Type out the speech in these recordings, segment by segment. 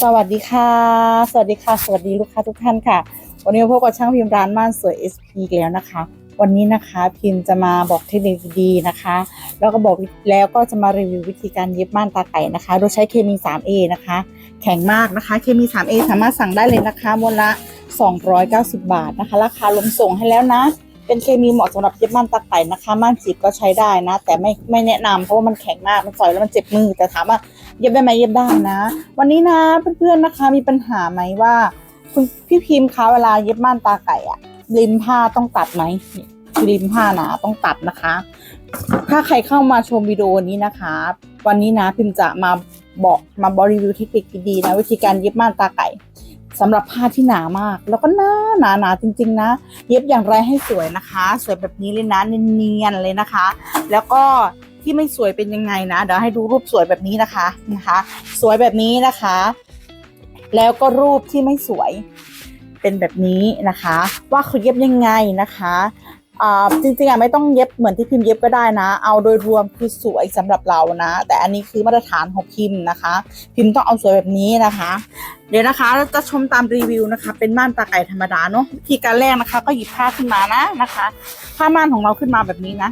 สวัสดีค่ะ สวัสดีค่ะ สวัสดีลูกค้าทุกท่านค่ะ วันนี้พบกับช่างพิมพ์ร้านม่านสวย SP อีกแล้วนะคะ วันนี้นะคะพิมพ์จะมาบอกเทคนิคดีๆนะคะ แล้วก็บอกแล้วก็จะมารีวิววิธีการเย็บม่านตาไก่นะคะ โดยใช้เคมี 3A นะคะ แข็งมากนะคะ เคมี 3A สามารถสั่งได้เลยนะคะมวนละ 290 บาทนะคะ ราคารวมส่งให้แล้วนะ เป็นเคมีเหมาะสำหรับเย็บม่านตาไก่นะคะ ม่านจีบก็ใช้ได้นะ แต่ไม่ไม่แนะนำเพราะว่ามันแข็งมาก มันสอยแล้วมันเจ็บมือ แต่ถามว่า เย็บได้ไหมเย็บได้นะ วันนี้นะเพื่อนๆนะคะมีปัญหาไหมว่า คุณพี่พิมพ์คะเวลาเย็บม่านตาไก่อะริมผ้าต้องตัดไหมริมผ้านะต้องตัดนะคะ ถ้าใครเข้ามาชมวิดีโอนี้นะคะ วันนี้นะพิมจะมาบอกมาบรีวิวเทคนิคดีๆนะวิธีการเย็บม่านตาไก่สำหรับผ้าที่หนามาก แล้วก็หนาหนาหนาจริง ๆ นะ เย็บอย่างไรให้สวยนะคะ สวยแบบนี้เลยนะเนียนๆเลยนะคะ แล้วก็ ที่ไม่สวยเป็นยังไงนะ เดี๋ยวให้ดูรูปสวยแบบนี้นะคะนะคะ สวยแบบนี้นะคะ แล้วก็รูปที่ไม่สวยเป็นแบบนี้นะคะ ว่าเขาเย็บยังไงนะคะอ่าจริงๆอะไม่ต้องเย็บเหมือนที่พิมพ์เย็บก็ได้นะ เอาโดยรวมคือสวยสำหรับเรานะ แต่อันนี้คือมาตรฐานของพิมพ์นะคะ พิมพ์ต้องเอาสวยแบบนี้นะคะ เดี๋ยวนะคะจะชมตามรีวิวนะคะ เป็นม่านตาไก่ธรรมดาเนาะวิธีการแรกนะคะ ก็หยิบผ้าขึ้นมานะนะคะผ้าม่านของเราขึ้นมาแบบนี้นะ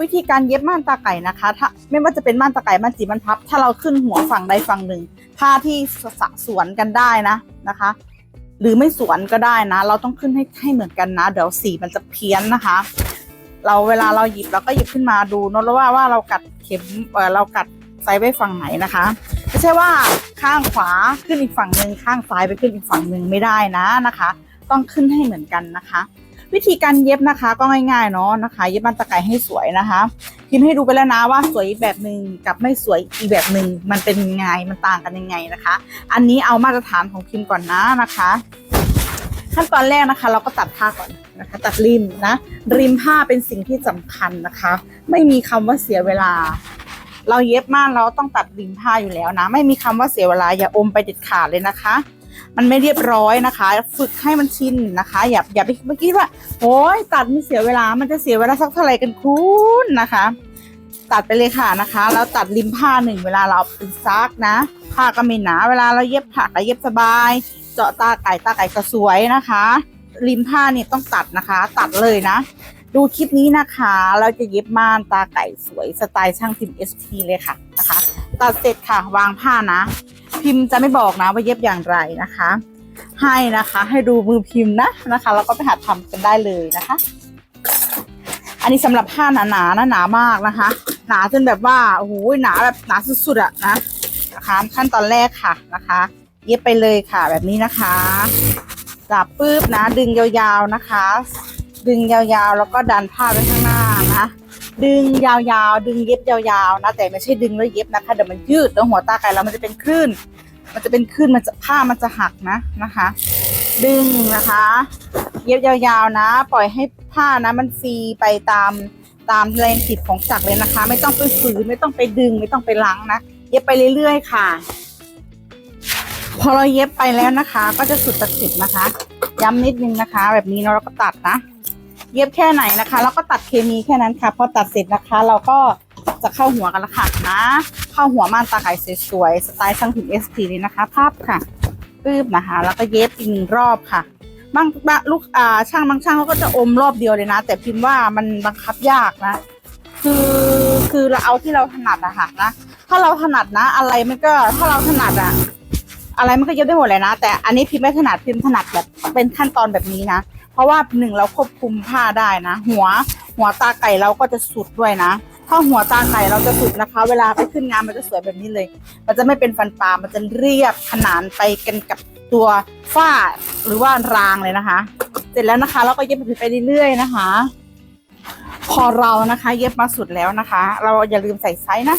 วิธีการเย็บม่านตาไก่นะคะ ถ้าไม่ว่าจะเป็นม่านตาไก่ม่านจีม่านพับ ถ้าเราขึ้นหัวฝั่งใดฝั่งหนึ่งผ้าที่สะสวนกันได้นะนะคะ หรือไม่สวนก็ได้นะ เราต้องขึ้นให้ให้เหมือนกันนะ เดี๋ยวสีมันจะเพี้ยนนะคะ เราเวลาเราหยิบเราก็หยิบขึ้นมาดูนอะแล้วว่าว่าเรากัดเข็มเออเรากัดไซส์ไว้ฝั่งไหนนะคะไม่ใช่ว่าข้างขวาขึ้นอีกฝั่งหนึ่งข้างซ้ายไปขึ้นอีกฝั่งหนึ่งไม่ได้นะนะคะ ต้องขึ้นให้เหมือนกันนะคะ วิธีการเย็บนะคะก็ง่ายๆเนาะนะคะ เย็บมันตะไก่ให้สวยนะคะพิมพ์ให้ดูไปแล้วนะว่าสวยแบบหนึ่งกับไม่สวยอีกแบบหนึ่งมันเป็นยังไงมันต่างกันยังไงนะคะ อันนี้เอามาตรฐานของพิมพ์ก่อนนะนะคะ ขั้นตอนแรกนะคะ เราก็ตัดผ้าก่อนนะคะ ตัดริมนะ ริมผ้าเป็นสิ่งที่สำคัญนะคะ ไม่มีคำว่าเสียเวลา เราเย็บมานเราต้องตัดริมผ้าอยู่แล้วนะ ไม่มีคำว่าเสียเวลาอย่าอมไปเด็ดขาดเลยนะคะ มันไม่เรียบร้อยนะคะ ฝึกให้มันชินนะคะ อย่าอย่าไปเมื่อกี้ว่าโอ้ยตัดไม่เสียเวลา มันจะเสียเวลาสักเท่าไหร่กันคุณนะคะ ตัดไปเลยค่ะนะคะ แล้วตัดริมผ้าหนึ่งเวลาเราเอาไเป็นซักนะ ผ้าก็ไม่หนา เวลาเราเย็บผ้าก็เย็บสบาย เจาะตาไก่ตาไก่ก็สวยนะคะ ริมผ้านี่ต้องตัดนะคะ ตัดเลยนะดูคลิปนี้นะคะ เราจะเย็บม่านตาไก่สวยสไตล์ช่างพิมพ์ SP เลยค่ะนะคะ ตัดเสร็จค่ะวางผ้านะ พิมพ์จะไม่บอกนะว่าเย็บอย่างไรนะคะ ให้นะคะให้ดูมือพิมพ์นะนะคะแล้วก็ไปหัดทำกันได้เลยนะคะ อันนี้สำหรับผ้าหนาๆนะหนามากนะคะ หนาจนแบบว่าโอ้โหหนาแบบหนาสุดๆอะนะนะคะ ขั้นตอนแรกค่ะนะคะ เย็บไปเลยค่ะแบบนี้นะคะจับปื๊บนะ ดึงยาวๆนะคะ ดึงยาวๆ แล้วก็ดันผ้าไปข้างหน้านะ ดึงยาวๆ ดึงเย็บยาวๆนะแต่ไม่ใช่ดึงแล้วเย็บนะคะเดี๋ยวมันยืดแล้วหัวตาไก่เรามันจะเป็นคลื่น มันจะเป็นคลื่นมันจะผ้ามันจะหักนะนะคะ ดึงนะคะ เย็บยาวๆนะ ปล่อยให้ผ้านะมันฟรีไปตามตามแรงติดของจักรเลยนะคะ ไม่ต้องไปฝืนไม่ต้องไปดึง ไม่ต้องไปล้างนะเย็บไปเรื่อยๆค่ะ พอเราเย็บไปแล้วนะคะ ก็จะสุดตัดสิบนะคะ ย้ำนิดนึงนะคะ แบบนี้เนาะเราก็ตัดนะ เย็บแค่ไหนนะคะ แล้วก็ตัดเคมีแค่นั้นค่ะ พอตัดเสร็จนะคะ เราก็จะเข้าหัวกันละค่ะนะเข้าหัวม่านตาไก่สวยๆสไตล์ช่างพิมพ์ SP เลยนะคะภาพค่ะปื๊บนะคะ แล้วก็เย็บอีกหนึ่งรอบค่ะบางบางลูกอ่าช่างบางช่างเขาก็จะอมรอบเดียวเลยนะ แต่พิมพ์ว่ามันบังคับยากนะ คือคือเราเอาที่เราถนัดอะค่ะนะถ้าเราถนัดนะ อะไรมันก็ถ้าเราถนัดอะอะไรมันก็เย็บได้หมดเลยนะ แต่อันนี้พิมพ์ไม่ถนัดพิมพ์ถนัดแบบเป็นขั้นตอนแบบนี้นะ ราะว่าหนึ่งเราควบคุมผ้าได้นะ หัวหัวตาไก่เราก็จะสุดด้วยนะ ถ้าหัวตาไก่เราจะสุดนะคะ เวลาไปขึ้นงานมันจะสวยแบบนี้เลย มันจะไม่เป็นฟันปลา มันจะเรียบขนานไปกันกับตัวฝ้าหรือว่ารางเลยนะคะ เสร็จแล้วนะคะเราก็เย็บไปเรื่อยๆนะคะ พอเรานะคะ เย็บมาสุดแล้วนะคะ เราอย่าลืมใส่ไซส์นะ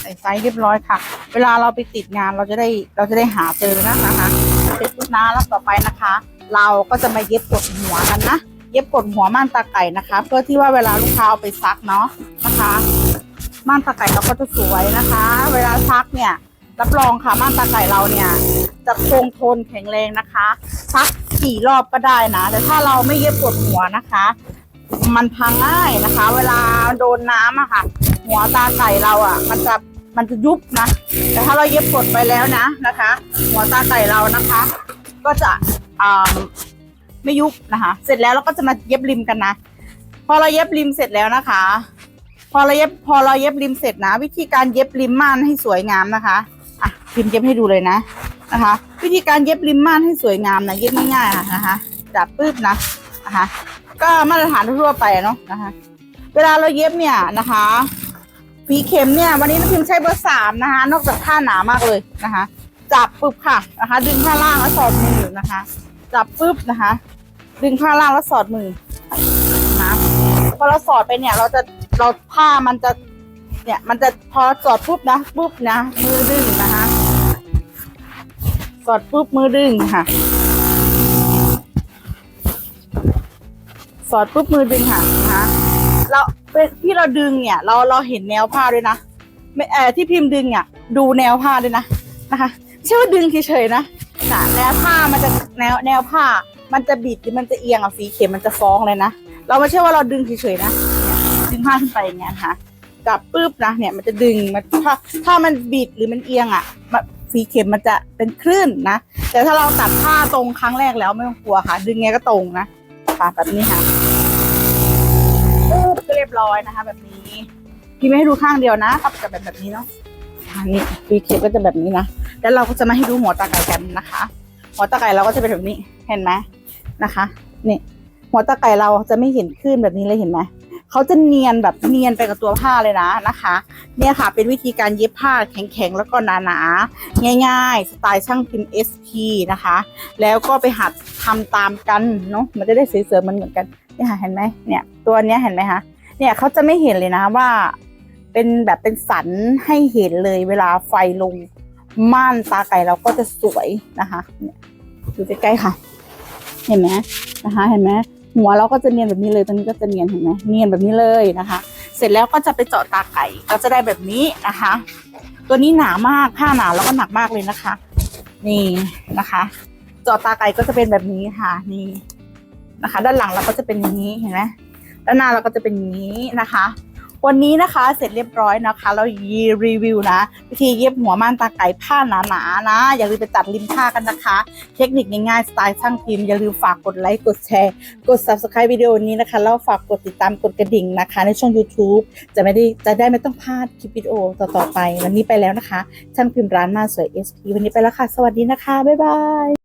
ใส่ไซส์เรียบร้อยค่ะ เวลาเราไปติดงานเราจะได้เราจะได้หาเจอนะนะคะเสร็จปุ๊บนะแล้วต่อไปนะคะ เราก็จะมาเย็บกดหัวกันนะ เย็บกดหัวม่านตาไก่นะคะ เพื่อที่ว่าเวลาลูกค้าเอาไปซักเนาะนะคะ ม่านตาไก่เราก็จะสวยนะคะ เวลาซักเนี่ย รับรองค่ะม่านตาไก่เราเนี่ย จะคงทนแข็งแรงนะคะซักกี่รอบก็ได้นะ แต่ถ้าเราไม่เย็บกดหัวนะคะ มันพังง่ายนะคะ เวลาโดนน้ำอะค่ะ หัวตาไก่เราอะมันจะมันจะยุบนะ แต่ถ้าเราเย็บกดไปแล้วนะนะคะ หัวตาไก่เรานะคะ ก็จะ ไม่ยุบนะคะ เสร็จแล้วเราก็จะมาเย็บริมกันนะ พอเราเย็บริมเสร็จแล้วนะคะ พอเราเย็บพอเราเย็บริมเสร็จนะ วิธีการเย็บริมม่านให้สวยงามนะคะอะพิมพ์เย็บให้ดูเลยนะนะคะ วิธีการเย็บริมม่านให้สวยงามนะเย็บง่ายๆนะคะจับปึ๊บนะนะคะ ก็มาตรฐานทั่วไปเนาะนะคะ เวลาเราเย็บเนี่ยนะคะฝีเข็มเนี่ยวันนี้น้ำพิมพ์ใช้เบอร์สามนะคะ นอกจากผ้าหนามากเลยนะคะ จับปึ๊บค่ะนะคะ ดึงผ้าล่างแล้วสอดมือนะคะ จับปึ๊บนะคะ ดึงผ้างล่างแล้วสอดมือนะพอเราสอดไปเนี่ย เราจะเราผ้ามันจะ เนี่ย มันจะพอสอดปุ๊บนะปุ๊บนะมือดึงนะคะสอดปุ๊บมือดึงค่ะ สอดปุ๊บมือดึงค่ะนะคะเราเป็นที่เราดึงเนี่ย เราเราเห็นแนวผ้าด้วยนะไม่เออที่พิมพ์ดึงเนี่ยดูแนวผ้าด้วยนะนะคะไม่ใช่ว่าดึงเฉยๆนะ ค่ะ แนวผ้ามันจะแนวแนวผ้า มันจะบิดหรือมันจะเอียงอะฝีเข็มมันจะฟ้องเลยนะ เราไม่ใช่ว่าเราดึงเฉยๆนะดึงผ้าขึ้นไปอย่างเงี้ยนะคะจับปุ๊บนะเนี่ยมันจะดึงมันถ้าถ้ามันบิดหรือมันเอียงอะมันฝีเข็มมันจะเป็นคลื่นนะ แต่ถ้าเราตัดผ้าตรงครั้งแรกแล้วไม่ต้องกลัวค่ะ ดึงไงก็ตรงนะค่ะแบบนี้ค่ะปึ๊บก็เรียบร้อยนะคะ แบบนี้พี่ไม่ให้ดูข้างเดียวนะครับจะแบบแบบนี้เนาะอันนี้ปีเคปก็จะแบบนี้นะ แล้วเราก็จะมาให้ดูหัวตาไก่กันนะคะ หัวตาไก่เราก็จะเป็นแบบนี้เห็นไหมนะคะนี่หัวตาไก่เราจะไม่เห็นขึ้นแบบนี้เลยเห็นไหมเขาจะเนียนแบบเนียนไปกับตัวผ้าเลยนะนะคะ เนี่ยค่ะเป็นวิธีการเย็บผ้าแข็งๆแล้วก็หนาๆง่ายๆ สไตล์ช่างพิมพ์ SP นะคะ แล้วก็ไปหัดทำตามกันเนาะมันจะได้สวยๆมันเหมือนกันเนี่ยค่ะเห็นไหมเนี่ยตัวเนี้ยเห็นไหมคะเนี่ยเขาจะไม่เห็นเลยนะว่า เป็นแบบเป็นสันให้เห็นเลยเวลาไฟลง ม่านตาไก่เราก็จะสวยนะคะเนี่ยดูใกล้ๆค่ะ เห็นไหมนะคะ เห็นไหมหัวเราก็จะเนียนแบบนี้เลยตรงนี้ก็จะเนียนเห็นไหมเนียนแบบนี้เลยนะคะ เสร็จแล้วก็จะไปเจาะตาไก่ก็จะได้แบบนี้นะคะ ตัวนี้หนามากผ้าหนาแล้วก็หนักมากเลยนะคะ นี่นะคะ เจาะตาไก่ก็จะเป็นแบบนี้ค่ะนี่นะคะ ด้านหลังเราก็จะเป็นอย่างนี้เห็นไหมด้านหน้าเราก็จะเป็นอย่างนี้นะคะ วันนี้นะคะเสร็จเรียบร้อยนะคะ เรายีรีวิวนะ วิธีเย็บหัวม่านตาไก่ผ้าหนาๆนะ อย่าลืมไปตัดริมผ้ากันนะคะ เทคนิคง่ายๆสไตล์ช่างพิมพ์อย่าลืมฝากกดไลค์กดแชร์ กด subscribe วิดีโอนี้นะคะแล้วฝากกดติดตามกดกระดิ่งนะคะ ในช่อง YouTube จะไม่ได้จะได้ไม่ต้องพลาดคลิปวิดีโอต่อๆไป วันนี้ไปแล้วนะคะ ช่างพิมพ์ร้านมาสวย SP วันนี้ไปแล้วค่ะ สวัสดีนะคะบ๊ายบาย